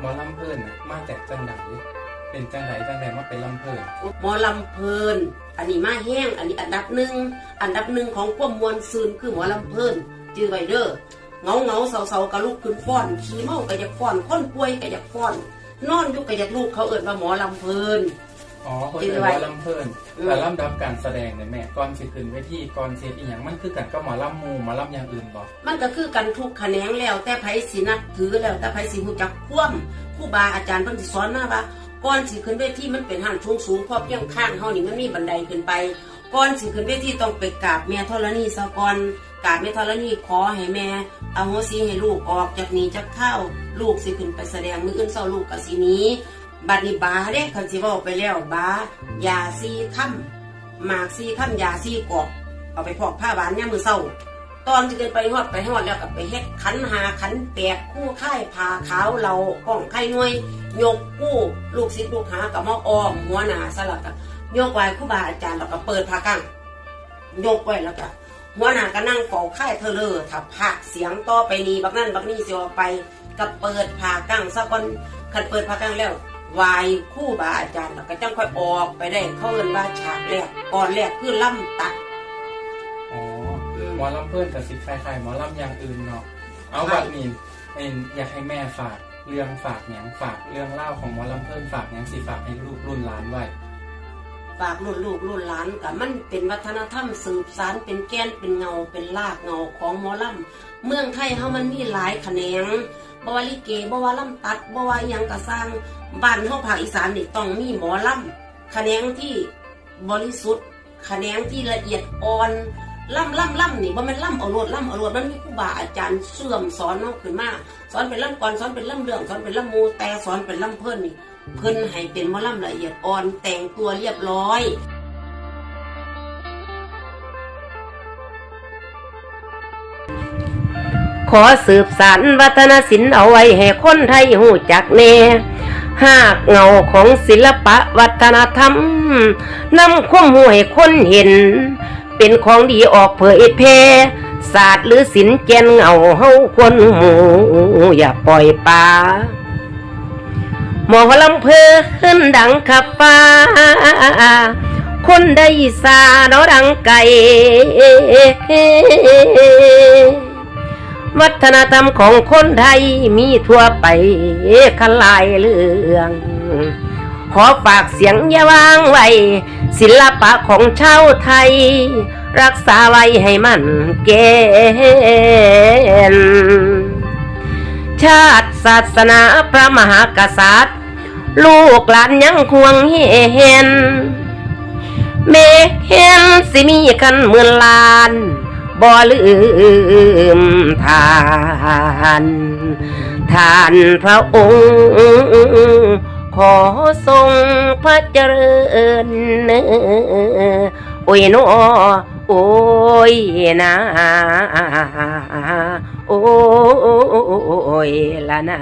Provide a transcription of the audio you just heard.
หมอลำเพลินมาจากจังไหนเป็นจังไหนจังไหนมาเป็นลำเพลินหมอลำเพลิน อันนี้มาแห้ง อันนี้อันดับหนึ่ง อันดับหนึ่งของความมวลซืนคือหมอลำเพลินจือไวเดอร์เงาเงาเสาเสากระลุกขึ้นฟ้อน ขี้เมากระยักฟ้อนคนป่วยกระยักฟ้อน นอนอยู่กระยักลูกเขาเอิดว่าหมอลำเพลิน อ๋อคนจืเป็นอหไว้มอลำเพลินอืมแต่ลำดับการแสดงเนี่ยแม่ก่อนสิขึ้นเวทีก่อนเสียอีหยังมันคือกันก็หมอลำหมูหมอลำอย่างอื่นบ่มันก็คือกันทุกแขนงแล้ว แต่ไผสินับถือแล้วแต่ไผสิฮู้จักคว่ำครูบาอาจารย์เพิ่นสิสอนมาว่าก่อนสิขึ้นเวทีมันเป็นหันสูงสูงๆเพราะเพียงข้างเฮานี่มันมีบันไดขึ้นไปก่อนสิขึ้นเวทีต้องไปกราบแม่ธรณีซะก่อนกราบแม่ธรณีขอให้แม่เอาหัวสีให้ลูกออกจากนี้จากเท้าลูกสิขึ้นไปแสดงมืออื่นเศร้าลูกก็สิหนี้ บัดนี้บาเด้คันสิเว้าไปแล้วบายาซีค่ำหมากซีค่ำยาซีกอกเอาไปพอกผ้าบานยามมื้อเช้า ตอนที่เกินไปฮอดไปฮอดแล้วก็ไปเฮ็ดขันหาขันแปดคู่ค่ายผ่าขาวเราก้องไข่หน่วย ยกกู้ลูกศิษย์ลูกหากับมาอ้อมหัวหนาสลักกับยกไว้ครูบาอาจารย์แล้วก็เปิดผ้ากั้งยกไว้แล้วก็หัวหน้าก็นั่งเฝ้าค่ายเธอเลยถ้าพาเสียงต่อไปนี้บักนั่นบักนี่เสิออกไปก็เปิดผ้ากั้งสักคนคันเปิดผ้ากั้งแล้ว วายครู่บาอาจารย์แล้วก็จังค่อยออกไปได้เขาเอิ้นว่าฉากแรกก่อนแรกคือล่ำตัดอ๋ออืมหมอลำเพลินกับสิคล้ายๆหมอลำอย่างอื่นเนาะเอาใช่แบบนี้เอ็นอยากให้แม่ฝากเรื่องฝากหยังฝากเรื่องเล่าวของหมอลำเพลินฝากหยังสิฝากให้ลูกรุ่นหลานไว้ ฝากรุ่นลูกรุ่นหลานกับมันเป็นวัฒนธรรมสืบสานเป็นแก้นเป็นเงาเป็นรากเงาของหมอลำเมืองไทยเฮามันมีหลายแขนงบวาลิเกบวาลำตัดบวายังกระสร้างบ้านเฮาภาคอีสานนี่ต้องมีหมอลำแขนงที่บริสุทธิ์แขนงที่ละเอียดอ่อนล่ำล่ำล่ำนี่บ่แม่นล่ำเอาโลดล่ำเอาโลดมันมีครูบาอาจารย์เสื่อมสอนเฮาขึ้นมาสอนเป็นล่ำก่อนสอนเป็นล่ำเรื่องสอนเป็นล่ำมูแต่สอนเป็นล่ำเพิ่นนี่ เพิ่นให้เป็นมอลำละเอียดอ่อนแต่งตัวเรียบร้อยขอสืบสานวัฒนศิลป์เอาไว้ให้คนไทยหูจักแน่หากเงาของศิลปะวัฒนธรรมนำความหวยคนเห็น เป็นของดีออกเผยแพร่ศาสตร์หรือศิลป์แกนเงาเฮาควรหมู่อย่าปล่อยปลา หมอลำเพลินดังขับฟ้า คนได้สาเนาดังไก่ วัฒนธรรมของคนไทยมีทั่วไปคลายเรื่อง ขอฝากเสียงอย่าวางไว้ ศิลปะของชาวไทย รักษาไว้ให้มันแก่นชาติศาสนาพระมหากษัตริย์ ลูกหลานยังควงเห็นเมเห็นสิมีกันหมื่นลานบ่ลืมทานทานพระองค์ขอทรงพระเจริญโอ้ยนอโอ้ยนะโอ้ยละนา